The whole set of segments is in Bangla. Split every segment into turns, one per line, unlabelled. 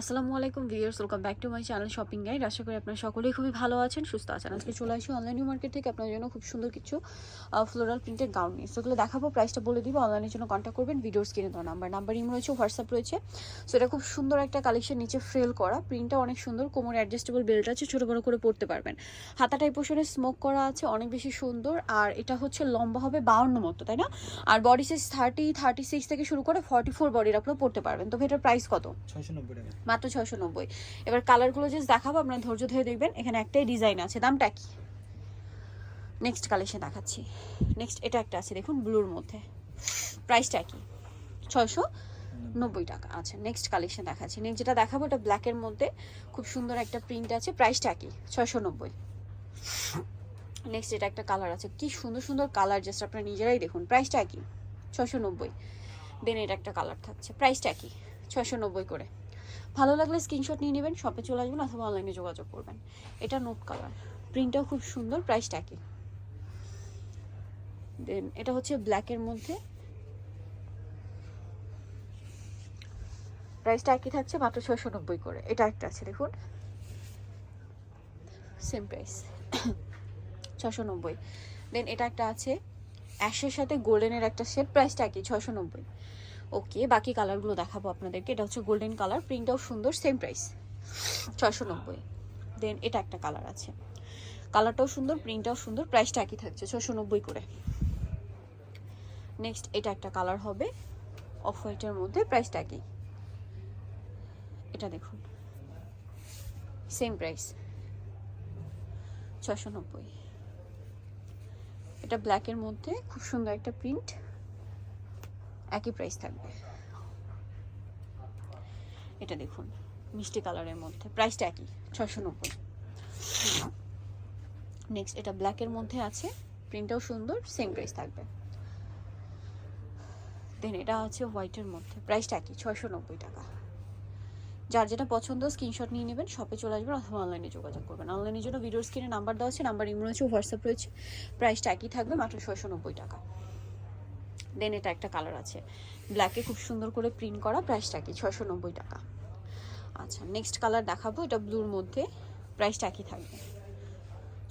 আসসালামু আলাইকুম viewers welcome back to my channel shopping guide আশা করি আপনারা সকলেই খুবই ভালো আছেন, সুস্থ আছেন। আজকে চলে আসি অনলাইন মার্কেট থেকে। আপনার জন্য খুব সুন্দর কিছু ফ্লোরাল প্রিন্টের গাউন নিয়ে। সেগুলো দেখাবো প্রাইসটা বলে দিব। অনলাইনের জন্য কন্ট্যাক্ট করবেন ভিডিওর স্ক্রিনে দেওয়া নাম্বার নাম্বার ইম রয়েছে হোয়াটসঅ্যাপ রয়েছে। সো এটা খুব সুন্দর একটা কালেকশন নিচে ফ্রেল করা। প্রিন্টটা অনেক সুন্দর, কোমর অ্যাডজাস্টেবল বেল্ট আছে, ছোটো বড়ো করে পড়তে পারবেন। হাতাটা এই পোষণে স্মোক করা আছে, অনেক বেশি সুন্দর। আর এটা হচ্ছে লম্বা হবে বাউন্ন মতো, তাই না? আর body size thirty thirty six থেকে শুরু করে ফর্টি ফোর বডির আপনারা পড়তে পারবেন। তো, এটার প্রাইস কত?
ছয়শো নব্বই টাকা।
মাত্র ছয়শো নব্বই। এবার কালারগুলো জাস্ট দেখাবো, আপনার ধৈর্য ধরে দেখবেন, এখানে একটাই ডিজাইন আছে। দামটা কি? নেক্সট কালেকশন দেখাচ্ছি। নেক্সট এটা একটা আছে, দেখুন ব্লুর মধ্যে। প্রাইসটা কি? ছয়শো নব্বই টাকা। আচ্ছা নেক্সট কালেকশন দেখাচ্ছি। নেক্সট যেটা দেখাবো, এটা ব্ল্যাকের মধ্যে। খুব সুন্দর একটা প্রিন্ট আছে। প্রাইসটা কি? ছয়শো নব্বই। নেক্সট এটা একটা কালার আছে। কি সুন্দর সুন্দর কালার জাস্ট আপনারা নিজেরাই দেখুন। প্রাইসটা কি? ছশো নব্বই। দেন এটা একটা কালার থাকছে। প্রাইসটা কি? ছশো নব্বই করে। ভালো লাগলে স্ক্রিনশট নিয়ে নেবেন শপে চলে আসবেন অথবা অনলাইনে যোগাযোগ করবেন। এটা নোট কালার প্রিন্টটাও খুব সুন্দর প্রাইসটা কি দেন এটা হচ্ছে ব্ল্যাকের মধ্যে। প্রাইসটা একই থাকছে, মাত্র ছয়শো নব্বই করে। এটা একটা আছে, দেখুন। সেম প্রাইস ছশো নব্বই দেন এটা একটা আছে, অ্যাশের সাথে গোল্ডেনের একটা সেট প্রাইসটা একই ছশো নব্বই ওকে, বাকি কালারগুলো দেখাবো আপনাদেরকে। এটা হচ্ছে গোল্ডেন কালার, প্রিন্টটাও সুন্দর সেম প্রাইস ছশো নব্বই। দেন এটা একটা কালার আছে। কালারটাও সুন্দর, প্রিন্টটাও সুন্দর প্রাইসটা একই থাকছে ছশো নব্বই করে। নেক্সট এটা একটা কালার হবে অফ হোয়াইটের মধ্যে প্রাইসটা একই। এটা দেখুন সেম প্রাইস ছশো নব্বই। এটা ব্ল্যাকের মধ্যে, খুব সুন্দর একটা প্রিন্ট একই প্রাইস থাকবে। এটা দেখুন, মিষ্টি কালারের মধ্যে প্রাইসটা একই ছশো নব্বই নেক্সট এটা ব্ল্যাকের মধ্যে আছে প্রিন্টটাও সুন্দর সেম প্রাইস থাকবে। দেন এটা আছে হোয়াইটের মধ্যে প্রাইসটা একই ছয়শো নব্বই টাকা। যার যেটা পছন্দ স্ক্রিনশট নিয়ে নেবেন শপে চলে আসবেন অথবা অনলাইনে যোগাযোগ করবেন। অনলাইনের জন্য ভিডিওর স্ক্রিনে নাম্বার দেওয়া আছে নাম্বার ইমো রয়েছে হোয়াটসঅ্যাপ রয়েছে প্রাইসটা একই থাকবে, মাত্র ছয়শো নব্বই টাকা। দেন এটা একটা কালার আছে। ব্ল্যাকে খুব সুন্দর করে প্রিন্ট করা প্রাইসটা কি? নব্বই টাকা। আচ্ছা নেক্সট কালার দেখাবো। এটা ব্লুর মধ্যে প্রাইসটা একই থাকবে।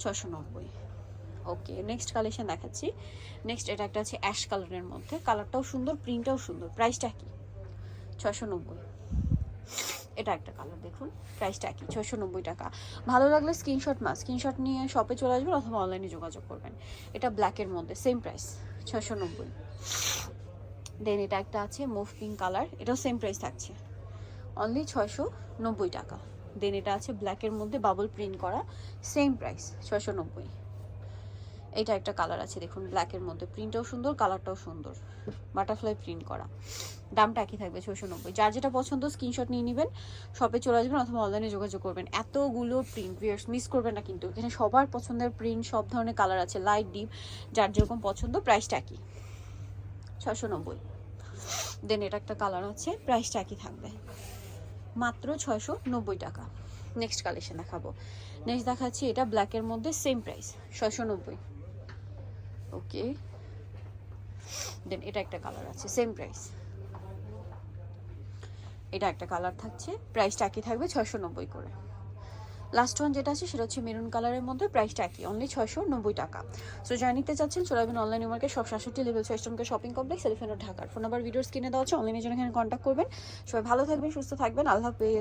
ছশো নব্বই ওকে নেক্সট কালেকশন দেখাচ্ছি। নেক্সট এটা একটা আছে অ্যাশ কালারের মধ্যে। কালারটাও সুন্দর প্রিন্টটাও সুন্দর। প্রাইসটা কি? ছশো নব্বই এটা একটা কালার দেখুন। প্রাইসটা একই ছশো নব্বই টাকা। ভালো লাগলে স্ক্রিনশট মা স্ক্রিনশট নিয়ে শপে চলে আসবেন অথবা অনলাইনে যোগাযোগ করবেন। এটা ব্ল্যাকের মধ্যে সেম প্রাইস ছশো নব্বই। দেন এটা একটা আছে মুভ পিঙ্ক কালার এটাও সেম প্রাইস থাকছে। অনলি ছয়শো নব্বই টাকা। দেন এটা আছে ব্ল্যাকের মধ্যে বাবল প্রিন্ট করা সেম প্রাইস ছয়শো নব্বই। এটা একটা কালার আছে, দেখুন ব্ল্যাকের মধ্যে। প্রিন্টটাও সুন্দর কালারটাও সুন্দর। বাটারফ্লাই প্রিন্ট করা। দামটা একই থাকবে ছশো নব্বই। যার যেটা পছন্দ স্ক্রিনশট নিয়ে নেবেন শপে চলে আসবেন অথবা অনলাইনে যোগাযোগ করবেন। এতগুলো প্রিন্ট ভিয়ার্স মিস করবেন না কিন্তু। এখানে সবার পছন্দের প্রিন্ট সব ধরনের কালার আছে লাইট ডিপ যার যেরকম পছন্দ প্রাইসটা একই। ছশো নব্বই। দেন এটা একটা কালার আছে প্রাইসটা একই থাকবে। মাত্র ছয়শো নব্বই টাকা। নেক্সট কালেকশন দেখাবো। নেক্সট দেখাচ্ছি এটা ব্ল্যাকের মধ্যে সেম প্রাইস ছয়শো নব্বই। ওকে দেন এটা একটা কালার আছে সেম প্রাইস এটা একটা কালার থাকছে। প্রাইসটা একই থাকবে ছয়শো নব্বই করে। লাস্ট ওয়ান যেটা আছে, সেটা হচ্ছে মেরুন কালারের মধ্যে প্রাইসটা একই অনলি ছয়শো নব্বই টাকা। সো জানিতে নিতে চাচ্ছেন, চলে অনলাইন মার্কেট সব সাতষট্টি লেভেল ছয় স্টোনকে শপিং কমপ্লেক্স এলিফেন্ট ঢাকার ফোন নাম্বার ভিডিওর স্ক্রিনে দেওয়া হচ্ছে অনলাইনের জন্য এখানে কন্ট্যাক্ট করবেন। সবাই ভালো থাকবেন, সুস্থ থাকবেন, আল্লাহ